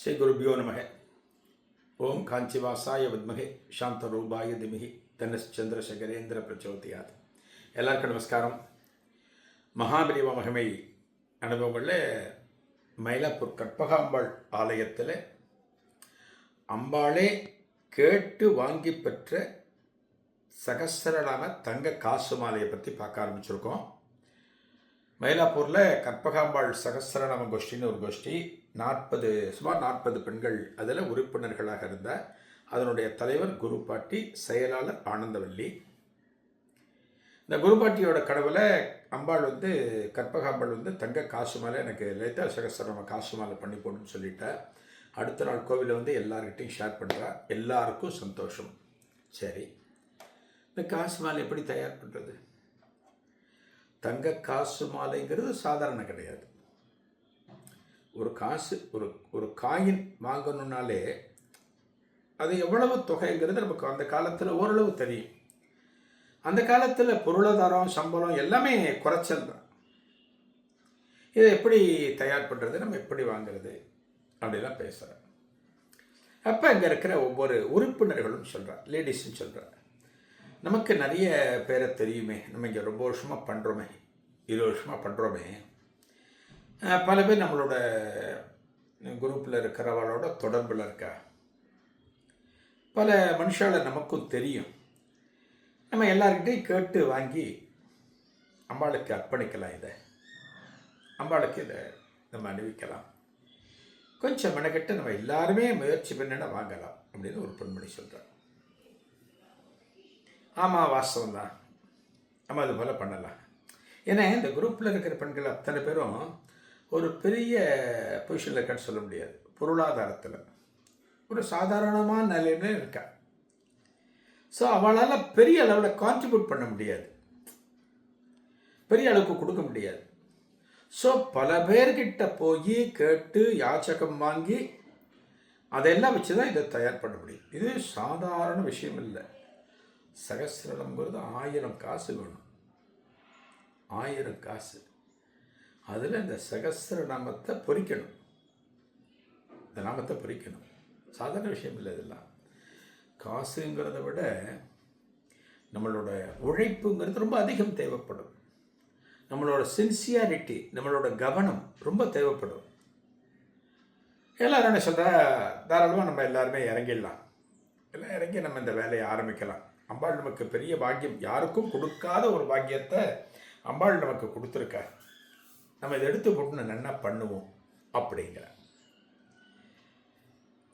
ஸ்ரீ குருபியோ நமக. ஓம் காஞ்சிவாசாய வித்மகே சாந்த ரூபாய திமிகி தனுஷ் சந்திரசேகரேந்திர பிரச்சோதியாத். எல்லாருக்கும் நமஸ்காரம். மகாபிரிவ மகிமை அனுபவங்களில் மயிலாப்பூர் கற்பகாம்பாள் ஆலயத்தில் அம்பாளே கேட்டு வாங்கி பெற்ற சகசரநாம தங்க காசு மாலையை பற்றி பார்க்க ஆரம்பிச்சிருக்கோம். மயிலாப்பூரில் கற்பகாம்பாள் சகஸ்ரநாம கோஷ்டின்னு ஒரு கோஷ்டி நாற்பது சுமார் நாற்பது பெண்கள் அதில் உறுப்பினர்களாக இருந்த அதனுடைய தலைவர் குரு பாட்டி செயலாளர் ஆனந்தவல்லி. இந்த குருபாட்டியோட கடவுளை அம்பாள் வந்து கற்பகாம்பாள் வந்து தங்க காசு மாலை எனக்கு லலிதா சகஸ்ரநாம காசு மாலை பண்ணி போடணும்னு சொல்லிட்டா. அடுத்த நாள் கோவிலில் வந்து எல்லார்கிட்டையும் ஷேர் பண்ணுறா எல்லாருக்கும் சந்தோஷம். சரி. இந்த காசு மாலை எப்படி தயார் பண்ணுறது தங்க காசு மாலைங்கிறது சாதாரண கிடையாது. ஒரு காசு ஒரு ஒரு காயின் வாங்கணுன்னாலே அது எவ்வளவு தொகைங்கிறது நமக்கு அந்த காலத்தில் ஓரளவு தெரியும். அந்த காலத்தில் பொருளாதாரம் சம்பளம் எல்லாமே குறைச்சல் தான். இதை எப்படி தயார் பண்ணுறது நம்ம எப்படி வாங்குறது அப்படிலாம் பேசுகிறேன் அப்போ இங்கே இருக்கிற ஒவ்வொரு உறுப்பினர்களும் சொல்கிறார் லேடிஸும் சொல்கிறார் நமக்கு நிறைய பேரை தெரியுமே நம்ம இங்கே ரொம்ப வருஷமாக பண்ணுறோமே இருபது வருஷமாக பண்ணுறோமே பல பேர் நம்மளோட குரூப்பில் இருக்கிறவளோட தொடர்பில் இருக்கா பல மனுஷால நமக்கும் தெரியும். நம்ம எல்லார்கிட்டையும் கேட்டு வாங்கி அம்பாளுக்கு அர்ப்பணிக்கலாம் இதை. அம்பாளுக்கு இதை நம்ம அணிவிக்கலாம். கொஞ்சம் மெனக்கிட்ட நம்ம எல்லாருமே முயற்சி பண்ணினா வாங்கலாம் அப்படின்னு ஒரு பெண்மணி சொல்கிறார் ஆமாம் வாஸ்தவம் தான். நம்ம அது போல் பண்ணலாம். ஏன்னா இந்த குரூப்பில் இருக்கிற பெண்கள் அத்தனை பேரும் ஒரு பெரிய பொசிஷனில் இருக்கான்னு சொல்ல முடியாது. பொருளாதாரத்தில். ஒரு சாதாரணமான நிலையில இருக்கா. ஸோ அவளால் பெரிய அளவில் கான்ட்ரிபியூட் பண்ண முடியாது. பெரிய அளவுக்கு கொடுக்க முடியாது. ஸோ பல பேர்கிட்ட போய் கேட்டு யாச்சகம் வாங்கி அதெல்லாம் வச்சு தான் இதை தயார் பண்ண முடியும். இது சாதாரண விஷயம் இல்லை. சகசிரம்ங்கிறது ஆயிரம் காசு வேணும். ஆயிரம் காசு. அதில் இந்த சகசிர நாமத்தை பொறிக்கணும். இந்த நாமத்தை பொறிக்கணும். சாதாரண விஷயம் இல்லை இதெல்லாம். காசுங்கிறத விட நம்மளோட உழைப்புங்கிறது ரொம்ப அதிகம் தேவைப்படும். நம்மளோட சின்சியாரிட்டி நம்மளோட கவனம் ரொம்ப தேவைப்படும். எல்லோரும் என்ன சொல்கிறா தாராளமாக நம்ம எல்லாருமே இறங்கிடலாம். எல்லாம் இறங்கி நம்ம இந்த வேலையை ஆரம்பிக்கலாம். அம்பாள் நமக்கு பெரிய பாக்கியம். யாருக்கும் கொடுக்காத ஒரு பாக்கியத்தை அம்பாள் நமக்கு கொடுத்துருக்கா. நம்ம இதை எடுத்து போட்டு நல்லா பண்ணுவோம் அப்படிங்கிற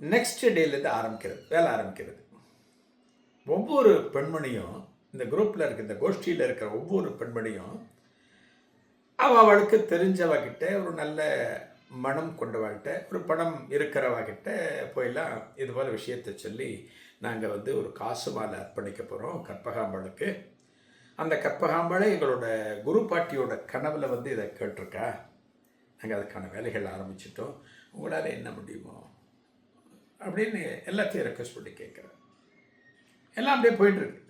நெக்ஸ்ட் டேலேருந்து ஆரம்பிக்கிறது வேலை ஆரம்பிக்கிறது. ஒவ்வொரு பெண்மணியும் இந்த குரூப்பில் இருக்க இந்த கோஷ்டியில் இருக்கிற ஒவ்வொரு பெண்மணியும் அவள் அவளுக்கு தெரிஞ்சவகிட்ட ஒரு நல்ல மனம் கொண்டவகிட்ட ஒரு பணம் இருக்கிறவகிட்ட போயெல்லாம் இது போல் விஷயத்தை சொல்லி நாங்கள் வந்து ஒரு காசு மாலை அர்ப்பணிக்க போகிறோம் கற்பகாம்பாளுக்கு அந்த கற்பகாம்பாளை எங்களோட குரு பாட்டியோட கனவில் வந்து இதை கேட்டிருக்கா? நாங்கள் அதுக்கான வேலைகள் ஆரம்பிச்சிட்டோம். உங்களால் என்ன முடியுமோ? அப்படின்னு எல்லாத்தையும் ரெக்வஸ்ட் பண்ணி கேட்குறேன். எல்லாம் அப்படியே போயிட்டுருக்கு.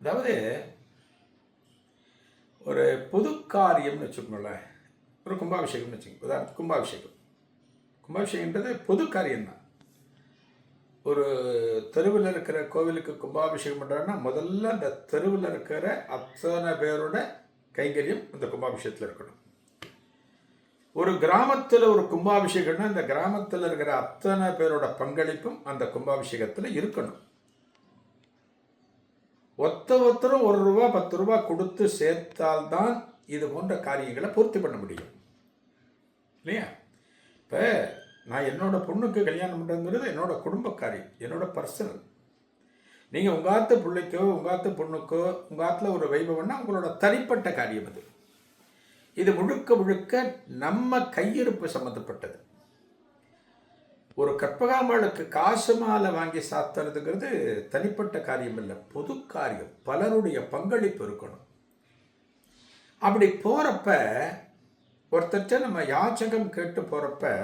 அதாவது ஒரு பொது காரியம்னு வச்சுக்கோங்களேன். ஒரு கும்பாபிஷேகம்னு வச்சுக்கோங்க. உதாரணத்துக்கு கும்பாபிஷேகம். கும்பாபிஷேகன்றது பொது காரியம்தான். ஒரு தெருவில் இருக்கிற கோவிலுக்கு கும்பாபிஷேகம் பண்ணுறாங்கன்னா முதல்ல அந்த தெருவில் இருக்கிற அத்தனை பேரோட கைங்கரியம் அந்த கும்பாபிஷேகத்தில் இருக்கணும். ஒரு கிராமத்தில் ஒரு கும்பாபிஷேகம்னா இந்த கிராமத்தில் இருக்கிற அத்தனை பேரோட பங்களிப்பும் அந்த கும்பாபிஷேகத்தில் இருக்கணும். ஒத்த ஒருத்தரும் ஒரு ரூபா பத்து ரூபா கொடுத்து சேர்த்தால்தான் இது போன்ற காரியங்களை பூர்த்தி பண்ண முடியும். இல்லையா? இப்போ நான் என்னோடய பொண்ணுக்கு கல்யாணம் பண்ணுறதுங்கிறது என்னோடய குடும்ப காரியம் என்னோடய பர்சனல் நீங்கள் உங்கள் ஆத்து பிள்ளைக்கோ உங்கள் ஆத்து பொண்ணுக்கோ உங்கள் ஆத்தில் ஒரு வைபவம்னா உங்களோட தனிப்பட்ட காரியம் அது. இது முழுக்க முழுக்க நம்ம கையிருப்பு சம்மந்தப்பட்டது ஒரு கற்பகாம்பாளுக்கு காசு மாலை வாங்கி சாத்துறதுங்கிறது தனிப்பட்ட காரியம் இல்லை பொது காரியம். பலருடைய பங்களிப்பு இருக்கணும். அப்படி போகிறப்ப ஒருத்தர்கிட்ட நம்ம யாச்சகம் கேட்டு போகிறப்ப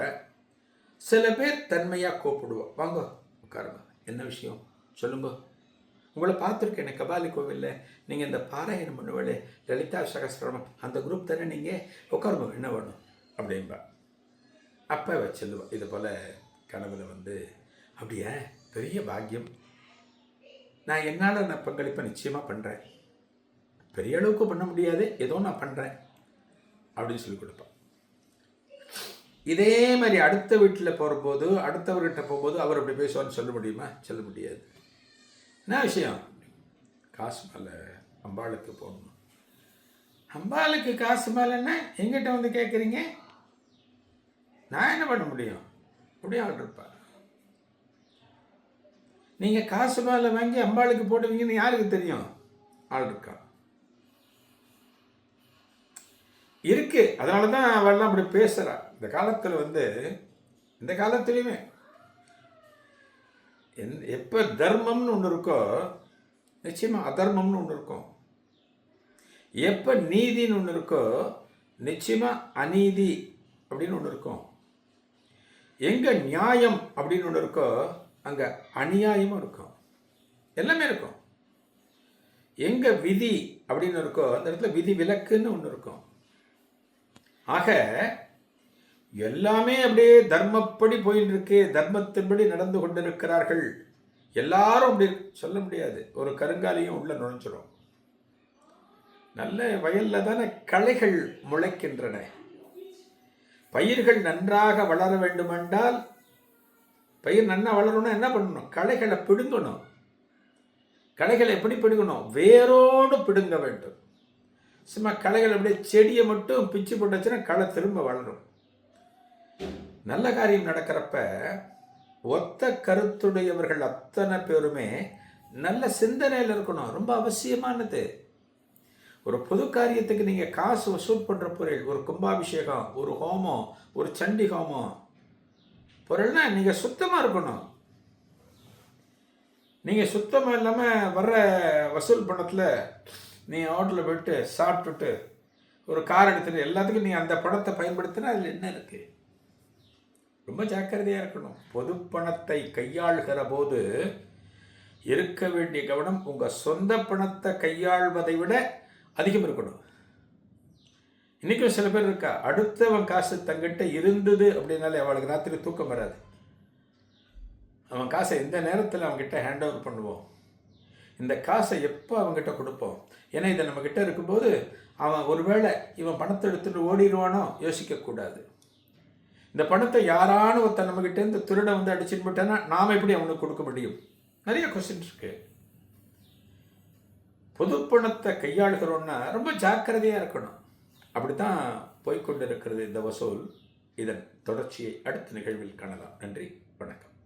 சில பேர் தன்மையாக கூப்பிடுவோம் வாங்க உட்காருங்க. என்ன விஷயம்? சொல்லுங்க. உங்களை பார்த்துருக்கேன் கபாலி கோவிலில். நீங்கள் இந்த பாராயணம் பண்ணுவலே லலிதா சகசிரமம் அந்த குரூப் தானே நீங்கள் உட்காருங்க என்ன வேணும்? அப்படின்பா. அப்போ வச்சிருவோம் இது போல் கனவில் வந்து அப்படியே? பெரிய பாக்கியம். நான் என்னால் நான் பங்களிப்பை நிச்சயமாக பண்ணுறேன் பெரிய அளவுக்கு பண்ண முடியாது. ஏதோ நான் பண்ணுறேன் அப்படின்னு சொல்லி கொடுப்பேன் இதே மாதிரி அடுத்த வீட்டில் போகிறபோது அடுத்தவர்கிட்ட போகும்போது அவர் அப்படி பேசுவார்னு சொல்ல முடியுமா? சொல்ல முடியாது. என்ன விஷயம்? காசு மேலே அம்பாளுக்கு போகணும். அம்பாளுக்கு காசு மேலேன்னா எங்கிட்ட வந்து கேட்குறீங்க நான் என்ன பண்ண முடியும்? அப்படியே ஆள் இருப்பா நீங்கள் காசு மேலே வாங்கி அம்பாளுக்கு போடுவீங்கன்னு யாருக்கு தெரியும்? ஆள் இருக்கான் இருக்கு. அதனால தான் அவள்லாம் அப்படி பேசுகிறா இந்த காலத்தில் வந்து இந்த காலத்துலேயுமே என் எப்போ தர்மம்னு ஒன்று இருக்கோ நிச்சயமாக அதர்மம்னு ஒன்று இருக்கும். எப்போ நீதின்னு ஒன்று இருக்கோ நிச்சயமாக அநீதி அப்படின்னு ஒன்று இருக்கும். எங்கே நியாயம் அப்படின்னு ஒன்று இருக்கோ அங்கே அநியாயமும் இருக்கும். எல்லாமே இருக்கும். எங்கே விதி அப்படின்னு இருக்கோ அந்த இடத்துல விதி விலக்குன்னு ஒன்று இருக்கும். ஆக எல்லாமே அப்படியே தர்மப்படி போயிட்டு இருக்கு தர்மத்தின்படி நடந்து கொண்டிருக்கிறார்கள். எல்லாரும் அப்படி சொல்ல முடியாது. ஒரு கருங்காலையும் உள்ள நுழைஞ்சிடும் நல்ல வயல்ல தானே களைகள் முளைக்கின்றன. பயிர்கள் நன்றாக வளர வேண்டுமென்றால் பயிர் நன்னா வளரணும்னா என்ன பண்ணணும்? களைகளை பிடுங்கணும். களைகளை எப்படி பிடுங்கணும்? வேரோடு பிடுங்க வேண்டும். சும்மா களைகள் அப்படியே செடியை மட்டும் பிச்சு போட்டுச்சுன்னா களை திரும்ப வளரும். நல்ல காரியம் நடக்கிறப்ப ஒத்த கருத்துடையவர்கள் அத்தனை பேருமே நல்ல சிந்தனையில் இருக்கணும். ரொம்ப அவசியமானது. ஒரு பொது காரியத்துக்கு நீங்கள் காசு வசூல் பண்ணுற பொருள் ஒரு கும்பாபிஷேகம் ஒரு ஹோமம் ஒரு சண்டி ஹோமம் பொருள்னா நீங்கள் சுத்தமாக இருக்கணும். நீங்கள் சுத்தமாக இல்லாமல் வர்ற வசூல் பணத்தில் நீங்கள் ஹோட்டலில் போயிட்டு சாப்பிட்டுட்டு ஒரு கார் எடுத்துட்டு எல்லாத்துக்கும் நீ அந்த பணத்தை பயன்படுத்தினா அதில் என்ன இருக்குது ரொம்ப ஜாக்கிரதையாக இருக்கணும். பொது பணத்தை கையாளுகிற போது இருக்க வேண்டிய கவனம் உங்கள் சொந்த பணத்தை கையாள்வதை விட அதிகம் இருக்கணும். இன்றைக்கும் சில பேர் இருக்கா அடுத்தவன் காசு தங்கிட்ட இருந்தது அப்படின்னாலே அவளுக்கு ராத்திரி தூக்கம் வராது. அவன் காசை எந்த நேரத்தில் அவன்கிட்ட ஹேண்ட் ஓவர் பண்ணுவோம். இந்த காசை எப்போ அவங்ககிட்ட கொடுப்போம்? ஏன்னா இதை நம்மக்கிட்ட இருக்கும்போது அவன் ஒருவேளை இவன் பணத்தை எடுத்துட்டு ஓடிடுவானோ? யோசிக்கக்கூடாது இந்த பணத்தை யாரானு ஒருத்தன் நம்மக்கிட்ட இருந்து திருட வந்து அடிச்சுட்டு போட்டானா நாம் எப்படி அவனுக்கு கொடுக்க முடியும்? நிறைய கொஸ்டின் இருக்கு. பொது பணத்தை கையாளுகிறோன்னா ரொம்ப ஜாக்கிரதையாக இருக்கணும். அப்படி தான் போய்கொண்டிருக்கிறது இந்த வசூல். இதன் தொடர்ச்சியை அடுத்த நிகழ்வில் காணலாம். நன்றி. வணக்கம்.